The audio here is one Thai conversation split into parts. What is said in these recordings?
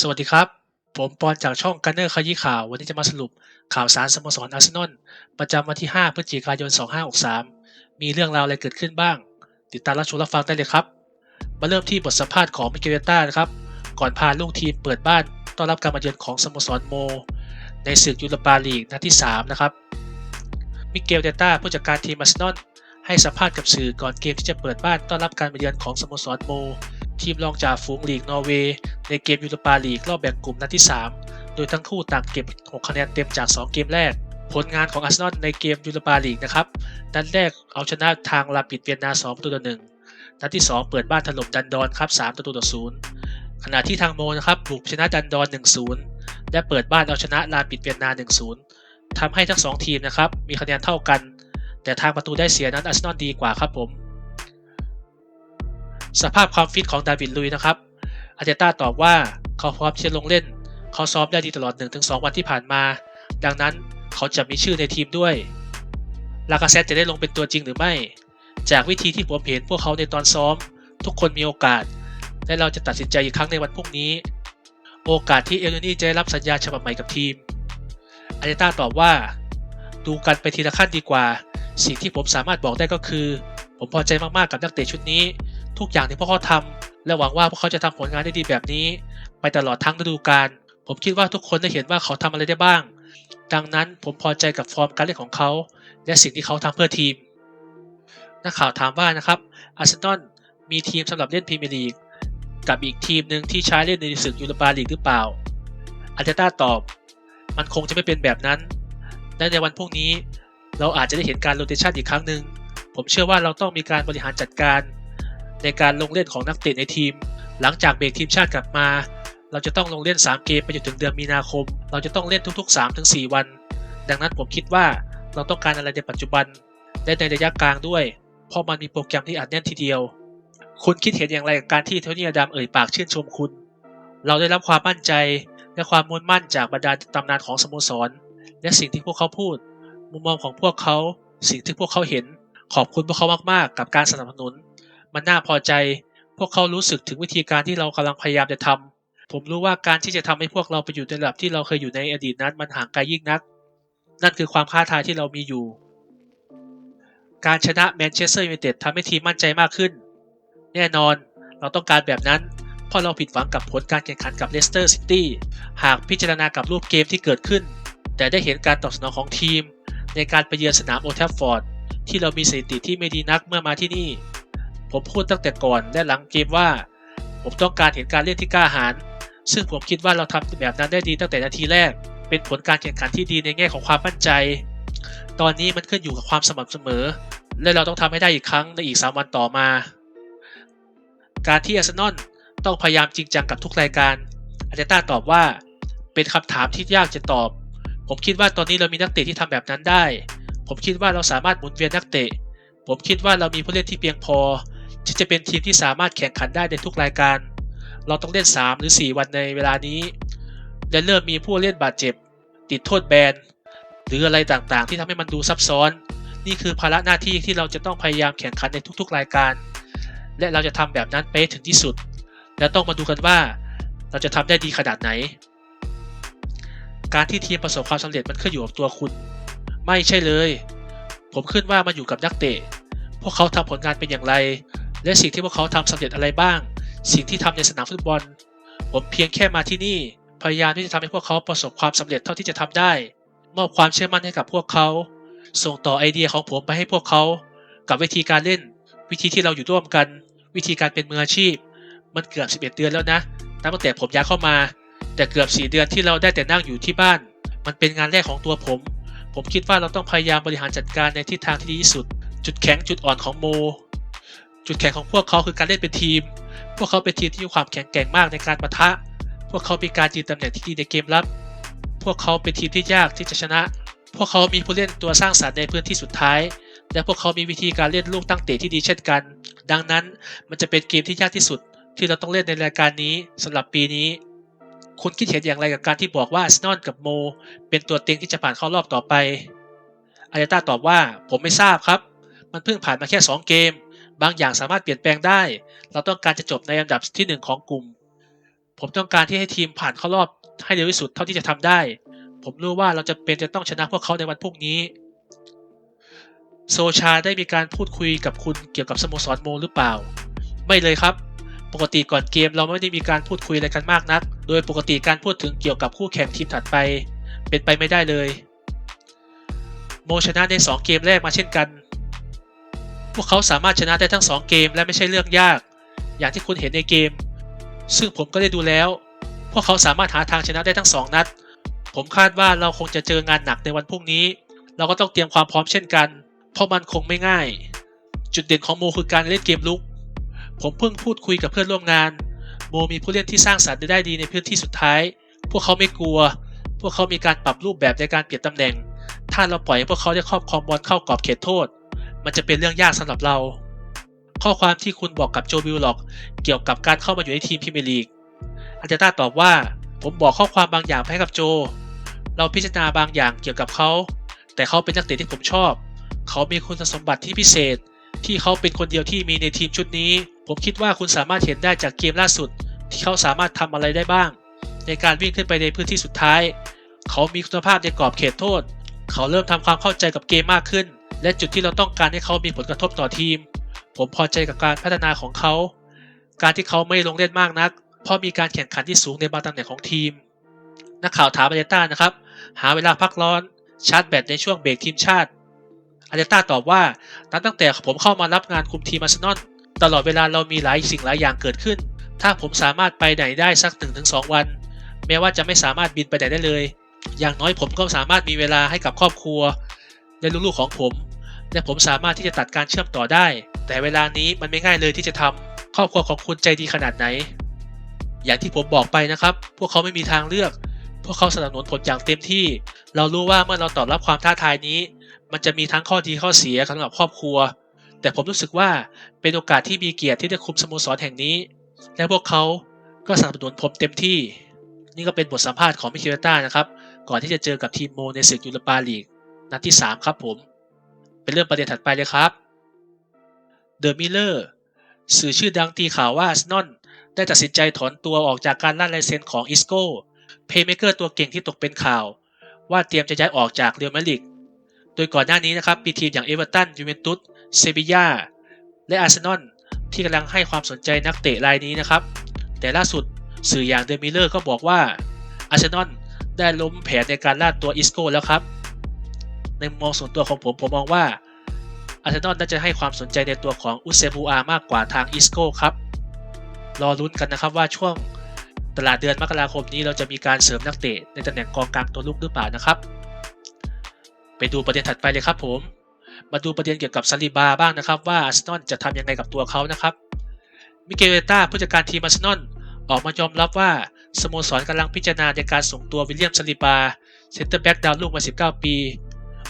สวัสดีครับ ผมปอนจากช่องกันเนอร์ขยี้ข่าว วันนี้จะมาสรุปข่าวสารสโมสรอาร์เซนอลประจำวันที่ 5 พฤศจิกายน 2563 มีเรื่องราวอะไรเกิดขึ้นบ้าง ติดตามรับชมรับฟังได้เลยครับ มาเริ่มที่บทสัมภาษณ์ของมิเกลต้านะครับ ก่อนพาลูกทีมเปิดบ้าน ต้อนรับการมาเยือนของสโมสรโม ในศึกยูโรปาลีกนัดที่ 3 นะครับ มิเกลเดต้าผู้จัดการทีมอาร์เซนอลให้สัมภาษณ์กับสื่อก่อนเกมที่จะเปิดบ้านต้อนรับการมาเยือนของสโมสรโม ทีมรองจากฝูงลีกนอร์เวย์ในเกมยูโรปาลีกรอบแบ่งกลุ่มนัดที่ 3 โดยทั้งคู่ต่างเก็บ 6 คะแนนเต็มจาก 2 เกมแรก ผลงานของอาร์เซนอลในเกมยูโรปาลีกนะครับ นัดแรกเอาชนะทางลาปิดเวียนนา2ประตูต่อ1นัดที่ 2 เปิดบ้านถล่มดันดอนครับ3ประตูต่อ0ขณะที่ทางโมนะครับบุกชนะดันดอน 1-0 และเปิดบ้านเอาชนะลาปิดเวียนนา 1-0ทำให้ทั้ง 2 ทีมนะครับมีคะแนนเท่ากัน แต่ทางประตูได้เสียนั้นอาร์เซนอลดีกว่าครับผม สภาพความฟิตของดาวิดลุยนะครับอาร์เตต้าตอบว่าเขาพร้อมที่จะลงเล่น เขาซ้อมได้ดีตลอด 1-2 วันที่ผ่านมา ดังนั้นเขาจะมีชื่อในทีมด้วย ลากาเซตจะได้ลงเป็นตัวจริงหรือไม่ จากวิธีที่ผมเห็นพวกเขาในตอนซ้อม ทุกคนมีโอกาส และเราจะตัดสินใจอีกครั้งในวันพรุ่งนี้ โอกาสที่เอลนี่จะได้รับสัญญาฉบับใหม่กับทีมอาร์เตต้าตอบว่า ดูกันไปทีละขั้นดีกว่า สิ่งที่ผมสามารถบอกได้ก็คือ ผมพอใจมากๆกับนักเตะชุดนี้ ทุกอย่างที่พวกเขาทำและหวังว่าพวกเขาจะทำผลงานได้ดีแบบนี้ ไปตลอดทั้งฤดูกาลผมคิดว่าทุกคนได้เห็นว่าเขาทำอะไรได้บ้าง ดังนั้นผมพอใจกับฟอร์มการเล่นของเขา และสิ่งที่เขาทำเพื่อทีม นักข่าวถามว่านะครับอาร์เซนอลมีทีมสำหรับเล่นพรีเมียร์ลีกกับอีกทีมหนึ่งที่ใช้เล่นในศึกยูโรปาลีกหรือเปล่าอาร์เตต้าตอบ มันคงจะไม่เป็นแบบนั้น และในวันพรุ่งนี้ เราอาจจะได้เห็นการโรเตชันอีกครั้งหนึ่งผมเชื่อว่าเราต้องมีการบริหารจัดการ ในการลงเล่นของนักเตะในทีม หลังจากเบรกทีมชาติกลับมา เราจะต้องลงเล่น 3 เกมไปจนถึงเดือนมีนาคม เราจะต้องเล่นทุก ๆ 3-4 วัน ดังนั้นผมคิดว่าเราต้องการอะไรในปัจจุบันและในระยะกลางด้วย เพราะมันมีโปรแกรมที่อัดแน่นทีเดียว คุณคิดเห็นอย่างไรกับการที่โทนี่อดัมเอ่ยปากชื่นชมคุณ เราได้รับความมั่นใจและความมุ่งมั่นจากบรรดาตำนานของสโมสร และสิ่งที่พวกเขาพูด มุมมองของพวกเขา สิ่งที่พวกเขาเห็น ขอบคุณพวกเขามากๆ กับการสนับสนุน มันน่าพอใจ พวกเขารู้สึกถึงวิธีการที่เรากำลังพยายามจะทำผมรู้ว่าการที่จะทำให้พวกเราไปอยู่ในระดับที่เราเคยอยู่ในอดีตนั้นมันห่างไกลยิ่งนัก นั่นคือความท้าทายที่เรามีอยู่ การชนะแมนเชสเตอร์ยูไนเต็ดทำให้ทีมมั่นใจมากขึ้น แน่นอนเราต้องการแบบนั้นเพราะเราผิดหวังกับผลการแข่งขันกับเลสเตอร์ซิตี้หากพิจารณากับรูปเกมที่เกิดขึ้น แต่ได้เห็นการตอบสนองของทีม ในการไปเยือนสนามโอลด์แทฟฟอร์ดที่เรามีสถิติที่ไม่ดีนักเมื่อมาที่นี่ ผมพูดตั้งแต่ก่อนและหลังเกมว่า ผมต้องการเห็นการเล่นที่กล้าหาญซึ่งผมคิดว่าเราทำแบบนั้นได้ดีตั้งแต่นาทีแรก เป็นผลการแข่งขันที่ดีในแง่ของความมั่นใจ ตอนนี้มันขึ้นอยู่กับความสม่ำเสมอ และเราต้องทำให้ได้อีกครั้งในอีก 3 วันต่อมา การที่อาร์เซนอลต้องพยายามจริงจังกับทุกรายการอาร์เตต้าตอบว่า เป็นคำถามที่ยากจะตอบ ผมคิดว่าตอนนี้เรามีนักเตะที่ทำแบบนั้นได้ ผมคิดว่าเราสามารถหมุนเวียนนักเตะ ผมคิดว่าเรามีผู้เล่นที่เพียงพอ ที่จะเป็นทีมที่สามารถแข่งขันได้ในทุกรายการ เราต้องเล่น 3 หรือ 4 วันในเวลานี้ และเริ่มมีผู้เล่นบาดเจ็บ ติดโทษแบน หรืออะไรต่างๆ ที่ทำให้มันดูซับซ้อน นี่คือภาระหน้าที่ที่เราจะต้องพยายามแข่งขันในทุกๆรายการ และเราจะทำแบบนั้นไปถึงที่สุด และต้องมาดูกันว่าเราจะทำได้ดีขนาดไหน การที่ทีมประสบความสำเร็จมันขึ้นอยู่กับตัวคุณ ไม่ใช่เลย ผมขึ้นว่ามาอยู่กับนักเตะ พวกเขาทำผลงานเป็นอย่างไร และสิ่งที่พวกเขาทำสำเร็จอะไรบ้าง สิ่งที่ทำในสนามฟุตบอล ผมเพียงแค่มาที่นี่ พยายามที่จะทำให้พวกเขาประสบความสำเร็จเท่าที่จะทำได้ มอบความเชื่อมั่นให้กับพวกเขา ส่งต่อไอเดียของผมไปให้พวกเขา กับวิธีการเล่น วิธีที่เราอยู่ร่วมกัน วิธีการเป็นมืออาชีพ มันเกือบ 11 เดือนแล้วนะนับตั้งแต่ผมย้ายเข้ามา แต่เกือบ 4 เดือนที่เราได้แต่นั่งอยู่ที่บ้าน มันเป็นงานแรกของตัวผม ผมคิดว่าเราต้องพยายามบริหารจัดการในทิศทางที่ดีที่สุด จุดแข็งจุดอ่อนของโม จุดแข็งของพวกเขาคือการเล่นเป็นทีม พวกเขาเป็นทีมที่มีความแข็งแกร่งมากในการปะทะ พวกเขามีการยืนตำแหน่งที่ดีในเกมรับ พวกเขาเป็นทีมที่ยากที่จะชนะ พวกเขามีผู้เล่นตัวสร้างสรรค์ในพื้นที่สุดท้าย และพวกเขามีวิธีการเล่นลูกตั้งเตะที่ดีเช่นกัน ดังนั้นมันจะเป็นเกมที่ยากที่สุด ที่เราต้องเล่นในรายการนี้สำหรับปีนี้ คุณคิดเห็นอย่างไรกับการที่บอกว่าอาร์เซนอลกับโม เป็นตัวเต็งที่จะผ่านเข้ารอบต่อไปอาร์เตต้าตอบว่าผมไม่ทราบครับ มันเพิ่งผ่านมาแค่ 2 เกม บางอย่างสามารถเปลี่ยนแปลงได้ เราต้องการจะจบในอันดับที่ 1 ของกลุ่ม ผมต้องการที่ให้ทีมผ่านเข้ารอบให้เร็วที่สุดเท่าที่จะทำได้ ผมรู้ว่าเราจะเป็นจะต้องชนะพวกเขาในวันพรุ่งนี้ โซชาได้มีการพูดคุยกับคุณเกี่ยวกับสโมสรโมหรือเปล่า ไม่เลยครับ ปกติก่อนเกมเราไม่ได้มีการพูดคุยอะไรกันมากนัก โดยปกติการพูดถึงเกี่ยวกับคู่แข่งทีมถัดไป เป็นไปไม่ได้เลย โมชนะใน 2 เกมแรกมาเช่นกัน พวกเขาสามารถชนะได้ทั้ง 2 เกม และไม่ใช่เรื่องยาก อย่างที่คุณเห็นในเกม ซึ่งผมก็ได้ดูแล้ว พวกเขาสามารถหาทางชนะได้ทั้ง 2 นัด ผมคาดว่าเราคงจะเจองานหนักในวันพรุ่งนี้ เราก็ต้องเตรียมความพร้อมเช่นกัน เพราะมันคงไม่ง่าย จุดเด่นของโมคือการเล่นเกมลุก ผมเพิ่งพูดคุยกับเพื่อนร่วมงาน โมมีผู้เล่นที่สร้างสรรค์ได้ดีในพื้นที่สุดท้าย พวกเขาไม่กลัว พวกเขามีการปรับรูปแบบในการเปลี่ยนตำแหน่ง ถ้าเราปล่อยให้พวกเขาได้ครอบครองบอลเข้ากรอบเขตโทษ มันจะเป็นเรื่องยากสำหรับเรา ข้อความที่คุณบอกกับโจบิลล็อกเกี่ยวกับการเข้ามาอยู่ในทีมพรีเมียร์ลีกอาร์เตต้าตอบว่าผมบอกข้อความบางอย่างให้กับโจ เราพิจารณาบางอย่างเกี่ยวกับเขา แต่เขาเป็นนักเตะที่ผมชอบ เขามีคุณสมบัติที่พิเศษ ที่เขาเป็นคนเดียวที่มีในทีมชุดนี้ ผมคิดว่าคุณสามารถเห็นได้จากเกมล่าสุด ที่เขาสามารถทำอะไรได้บ้าง ในการวิ่งขึ้นไปในพื้นที่สุดท้าย เขามีคุณภาพในกรอบเขตโทษ เขาเริ่มทำความเข้าใจกับเกมมากขึ้น และจุดที่เราต้องการให้เขามีผลกระทบต่อทีม ผมพอใจกับการพัฒนาของเขา การที่เขาไม่ลงเล่นมากนัก เพราะมีการแข่งขันที่สูงในบางตำแหน่งของทีม นักข่าวถามอาเดต้านะครับ หาเวลาพักร้อนชาร์จแบตในช่วงเบรกทีมชาติอาเดต้าตอบว่านับตั้งแต่ผมเข้ามารับงานคุมทีมอาร์เซนอลตลอดเวลาเรามีหลายสิ่งหลายอย่างเกิดขึ้น ถ้าผมสามารถไปไหนได้สัก 1-2 วัน แม้ว่าจะไม่สามารถบินไปไหนได้เลย อย่างน้อยผมก็สามารถมีเวลาให้กับครอบครัว และลูกๆของผม และผมสามารถที่จะตัดการเชื่อมต่อได้ แต่เวลานี้มันไม่ง่ายเลยที่จะทำครอบครัวของคุณใจดีขนาดไหน อย่างที่ผมบอกไปนะครับ พวกเขาไม่มีทางเลือก พวกเขาสนับสนุนผมอย่างเต็มที่ เรารู้ว่าเมื่อเราตอบรับความท้าทายนี้ มันจะมีทั้งข้อดีข้อเสียสำหรับครอบครัว แต่ผมรู้สึกว่าเป็นโอกาสที่มีเกียรติที่ได้คุมสโมสรแห่งนี้ และพวกเขาก็สนับสนุนผมเต็มที่ นี่ก็เป็นบทสัมภาษณ์ของมิคิเวต้านะครับ ก่อนที่จะเจอกับทีมโมในศึกยูโรปาลีกนัดที่ 3 ครับผม เป็นเรื่องประเด็นถัดไปเลยครับเดอะมิลเลอร์สื่อชื่อดังตีข่าวว่าอาร์เซนอลได้ตัดสินใจถอนตัวออกจากการลั่นลายเซ็นของอิสโก้เพย์เมเกอร์ตัวเก่งที่ตกเป็นข่าว ว่าเตรียมจะย้ายออกจากเรอัลมาดริดโดยก่อนหน้านี้นะครับมีทีมอย่างเอเวอร์ตันยูเวนตุสเซบียาและอาร์เซนอลที่กำลังให้ความสนใจนักเตะรายนี้นะครับ แต่ล่าสุดสื่ออย่างเดอะมิลเลอร์ก็บอกว่าอาร์เซนอลได้ล้มแผนในการล่าตัวอิสโก้แล้วครับ ในมุมมองส่วนตัวของผม ผมมองว่าอาร์เซนอลน่าจะให้ความสนใจในตัวของอุเซบูอามากกว่าทางอิสโก้ครับ รอลุ้นกันนะครับว่าช่วงตลาดเดือนมกราคมนี้เราจะมีการเสริมนักเตะในตำแหน่งกองกลางตัวลุกหรือเปล่านะครับ ไปดูประเด็นถัดไปเลยครับผม มาดูประเด็นเกี่ยวกับซาลิบาบ้างนะครับ ว่าอาร์เซนอลจะทำยังไงกับตัวเขานะครับ มิเกลเวต้าผู้จัดการทีมอาร์เซนอลออกมายอมรับว่าสโมสรกำลังพิจารณาในการส่งตัววิลเลียมซาลิบาเซนเตอร์แบ็กดาวรุ่งวัย19 ปี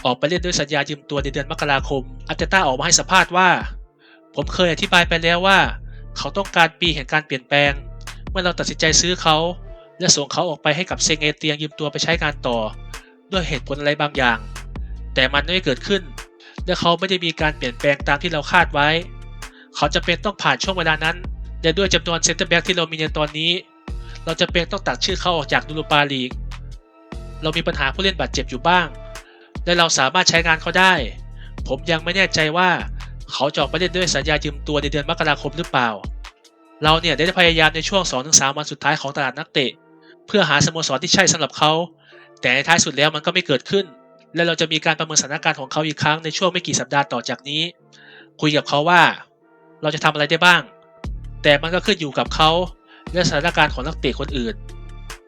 ออกไปเล่นด้วยสัญญายืมตัวในเดือนมกราคมอาร์เตต้าออกมาให้สัมภาษณ์ว่า ผมเคยอธิบายไปแล้วว่า เขาต้องการปีแห่งการเปลี่ยนแปลง เมื่อเราตัดสินใจซื้อเขา และส่งเขาออกไปให้กับเซงเอเตียงยืมตัวไปใช้งานต่อ ด้วยเหตุผลอะไรบางอย่าง แต่มันไม่เกิดขึ้น และเขาไม่ได้มีการเปลี่ยนแปลงตามที่เราคาดไว้ เขาจะเป็นต้องผ่านช่วงเวลานั้นและด้วยจำนวนเซนเตอร์แบ็กที่เรามีในตอนนี้ เราจะเป็นต้องตัดชื่อเขาออกจากดูโรปาลีก เรามีปัญหาผู้เล่นบาดเจ็บอยู่บ้าง และเราสามารถใช้งานเขาได้ ผมยังไม่แน่ใจว่าเขาจะออกไปเล่นด้วยสัญญายืมตัวในเดือนมกราคมหรือเปล่า เราเนี่ยได้พยายามในช่วง 2-3 วันสุดท้ายของตลาดนักเตะ เพื่อหาสโมสรที่ใช่สำหรับเขา แต่ในท้ายสุดแล้วมันก็ไม่เกิดขึ้น และเราจะมีการประเมินสถานการณ์ของเขาอีกครั้งในช่วงไม่กี่สัปดาห์ต่อจากนี้ คุยกับเขาว่า เราจะทำอะไรได้บ้าง แต่มันก็ขึ้นอยู่กับเขาและสถานการณ์ของนักเตะคนอื่น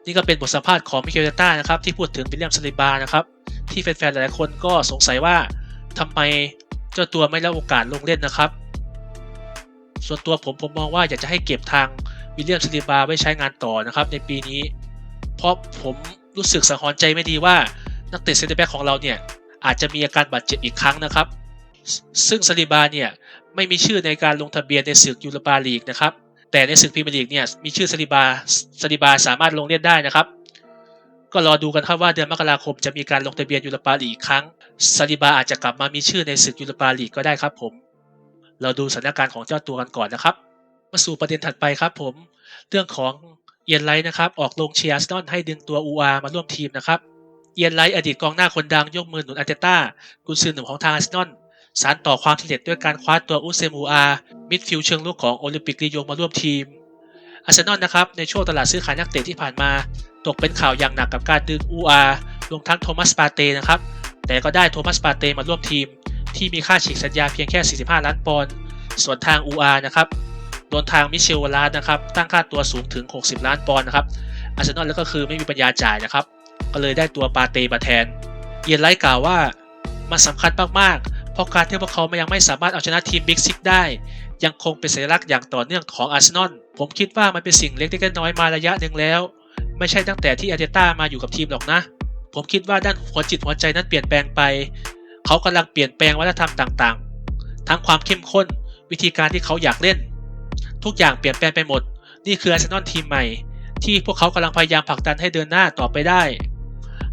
นี่ก็เป็นบทสัมภาษณ์ของมิเคลต้านะครับที่พูดถึงวิลเลียมซาลิบานะครับ ที่แฟนๆหลายคนก็สงสัยว่าทำไมเจ้าตัวไม่รับโอกาสลงเล่นนะครับ ส่วนตัวผมผมมองว่าอยากจะให้เก็บทางวิลเลียมซาลิบาไว้ใช้งานต่อนะครับในปีนี้ เพราะผมรู้สึกสังหรณ์ใจไม่ดีว่านักเตะเซนเตอร์แบ็กของเราเนี่ยอาจจะมีอาการบาดเจ็บอีกครั้งนะครับ ซึ่งซาลิบาเนี่ยไม่มีชื่อในการลงทะเบียนในศึกยูโรปาลีกนะครับ แต่ในศึกพรีเมียร์ลีกเนี่ยมีชื่อซาลิบาซาลิบาสามารถลงเล่นได้นะครับ ก็รอดูกันครับว่าเดือนมกราคมจะมีการลงทะเบียนยูโรปาลีกอีกครั้งซาลิบาอาจจะกลับมามีชื่อในศึกยูโรปาลีกก็ได้ครับผม เราดูสถานการณ์ของเจ้าตัวกันก่อนนะครับ มาสู่ประเด็นถัดไปครับผม เรื่องของเอียนไลท์นะครับออกลงเชียร์อาร์เซนอลให้ดึงตัวอูอามาร่วมทีมนะครับเอียนไลท์อดีตกองหน้าคนดังยกมือหนุนอาร์เตต้ากุนซือหนุ่มของทางอาร์เซนอลสานต่อความสำเร็จด้วยการคว้าตัวอุเซมูอา มิดฟิลด์เชิงลุกของโอลิมปิกลียงมาร่วมทีมอาร์เซนอลนะครับในช่วงตลาดซื้อขายนักเตะที่ผ่านมา ตกเป็นข่าวอย่างหนักกับการดึงอูอารวมทั้งโทมัสปาเต้นะครับ แต่ก็ได้โทมัสปาเต้มาร่วมทีม ที่มีค่าฉีกสัญญาเพียงแค่ 45 ล้านปอนด์ส่วนทางอูอานะครับโดนทางมิเชลวาลาสนะครับตั้งค่าตัวสูงถึง 60 ล้านปอนด์นะครับอาร์เซนอลแล้วก็คือไม่มีปัญญาจ่ายนะครับ ก็เลยได้ตัวปาเต้มาแทน เอียนไลท์กล่าวว่ามันสำคัญมากๆ เพราะการที่พวกเขายังไม่สามารถเอาชนะทีมบิ๊กซิกได้ ยังคงเป็นสัญลักษณ์อย่างต่อเนื่องของอาร์เซนอลผมคิดว่ามันเป็นสิ่งเล็กๆน้อยๆมาระยะหนึ่งแล้ว ไม่ใช่ตั้งแต่ที่อาร์เตต้ามาอยู่กับทีมหรอกนะ ผมคิดว่าด้านหัวจิตหัวใจนั้นเปลี่ยนแปลงไป เขากำลังเปลี่ยนแปลงวัฒนธรรมต่างๆ ทั้งความเข้มข้น วิธีการที่เขาอยากเล่น ทุกอย่างเปลี่ยนแปลงไปหมด นี่คืออาร์เซนอลทีมใหม่ ที่พวกเขากำลังพยายามผลักดันให้เดินหน้าต่อไปได้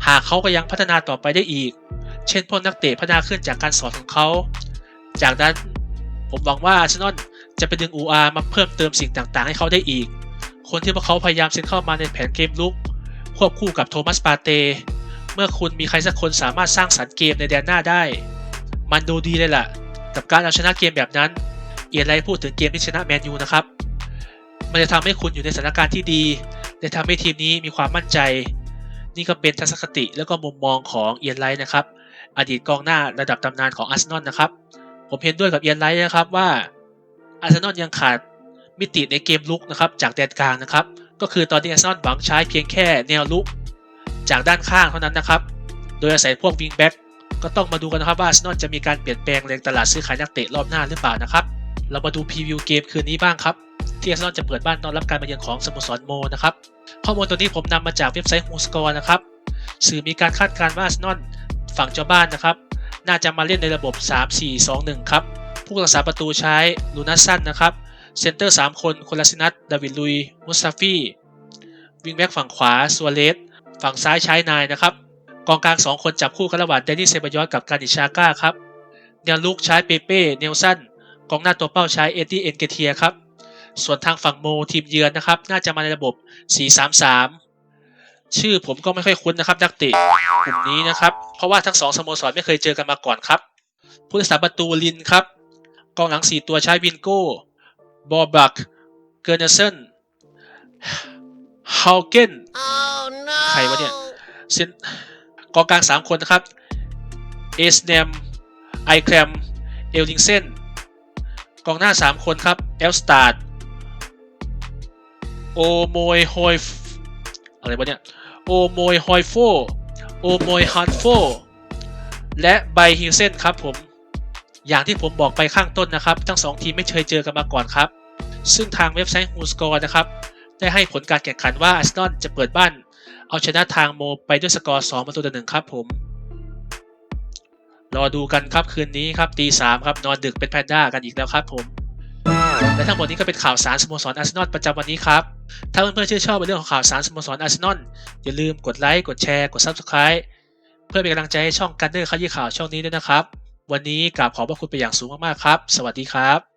หากเขาก็ยังพัฒนาต่อไปได้อีก เช่นพวกนักเตะพัฒนาขึ้นจากการสอนของเขา จากนั้นผมหวังว่าอาร์เซนอลจะไปดึงอูอามาเพิ่มเติมสิ่งต่างๆ ให้เขาได้อีก คนที่พวกเขาพยายามเซ็นเข้ามาในแผนเกมลุก ควบคู่กับโทมัสปาเต เมื่อคุณมีใครสักคนสามารถสร้างสรรค์เกมในแดนหน้าได้ มันดูดีเลยล่ะ กับการเอาชนะเกมแบบนั้น เอียนไรพูดถึงเกมที่ชนะแมนยูนะครับ มันจะทำให้คุณอยู่ในสถานการณ์ที่ดีและทำให้ทีมนี้มีความมั่นใจ นี่ก็เป็นทัศนคติและก็มุมมองของเอียนไลท์นะครับ อดีตกองหน้าระดับตำนานของอาร์เซนอลนะครับ ผมเห็นด้วยกับเอียนไลท์นะครับว่าอาร์เซนอลยังขาด มิติในเกมลุกนะครับจากแดนกลางนะครับ ก็คือตอนนี้อาร์เซนอลหวังใช้เพียงแค่แนวลุกจากด้านข้างเท่านั้นนะครับ โดยอาศัยพวกวิงแบ็กก็ต้องมาดูกันนะครับว่าอาร์เซนอลจะมีการเปลี่ยนแปลงแรงตลาดซื้อขายนักเตะรอบหน้าหรือเปล่านะครับ เรามาดูพรีวิวเกมคืนนี้บ้างครับ ที่อาร์เซนอลจะเปิดบ้านต้อนรับการมาเยือนของสโมสรโมนะครับ ข้อมูลตัวนี้ผมนำมาจากเว็บไซต์ฮูสกอร์นะครับ สื่อมีการคาดการณ์ว่าอาร์เซนอลฝั่งเจ้าบ้านนะครับ น่าจะมาเล่นในระบบ 3-4-2-1 ครับ ผู้รักษาประตูใช้ลูนัสสันนะครับ เซนเตอร์ 3 คนโคลาซินัทดาวิดลุย มุสซาฟีวิงแบ็กฝั่งขวาซัวเลสฝั่งซ้ายใช้นายนะครับ กองกลาง 2 คนจับคู่กันระหว่างเดนนิสเซบายอสกับการดิชาก้าครับแนวลุกใช้เปเป้เนลสันกองหน้าตัวเป้าใช้เอ็ดดี้เอ็นเกเทียครับ ส่วนทางฝั่งโมทีมเยือนนะครับ น่าจะมาในระบบ 4-3-3 ชื่อผมก็ไม่ค่อยคุ้นนะครับนักเตะกลุ่มนี้นะครับ เพราะว่าทั้งสองสโมสรไม่เคยเจอกันมาก่อนครับผู้รักษาประตูลินครับ กองหลัง 4 ตัวใช้วินโก้ บอบักเกอร์เนเซนฮาวเกน Oh no! ใครวะเนี่ยเซนกองกลาง 3 คนนะครับเอสเนมไอแครมเอลลิงเซนกองหน้า 3 คนครับเอลสตาร์ดโอโมยฮอยฟอะไรวะเนี่ยโอโมยฮอยโฟโอโมยฮันโฟและไบฮิลเซนครับผม อย่างที่ผมบอกไปข้างต้นนะครับ ทั้งสองทีมไม่เคยเจอกันมาก่อนครับ ซึ่งทางเว็บไซต์ฮูสกอร์นะครับ ได้ให้ผลการแข่งขันว่าอาร์เซนอลจะเปิดบ้าน เอาชนะทางโมไปด้วยสกอร์ 2 ประตูต่อหนึ่งครับผม รอดูกันครับคืนนี้ครับตีสามครับนอนดึกเป็นแพนด้ากันอีกแล้วครับผมและทั้งหมดนี้ก็เป็นข่าวสารสโมสรอาร์เซนอลประจำวันนี้ครับ ถ้าเพื่อนๆชื่นชอบในเรื่องของข่าวสารสโมสรอาร์เซนอลอย่าลืมกดไลค์ กดแชร์ กด Subscribe เพื่อเป็นกำลังใจให้ช่องกันเดอร์ขยี้ข่าวช่องนี้ด้วยนะครับ วันนี้กราบขอบพระคุณไปอย่างสูงมากๆครับ สวัสดีครับ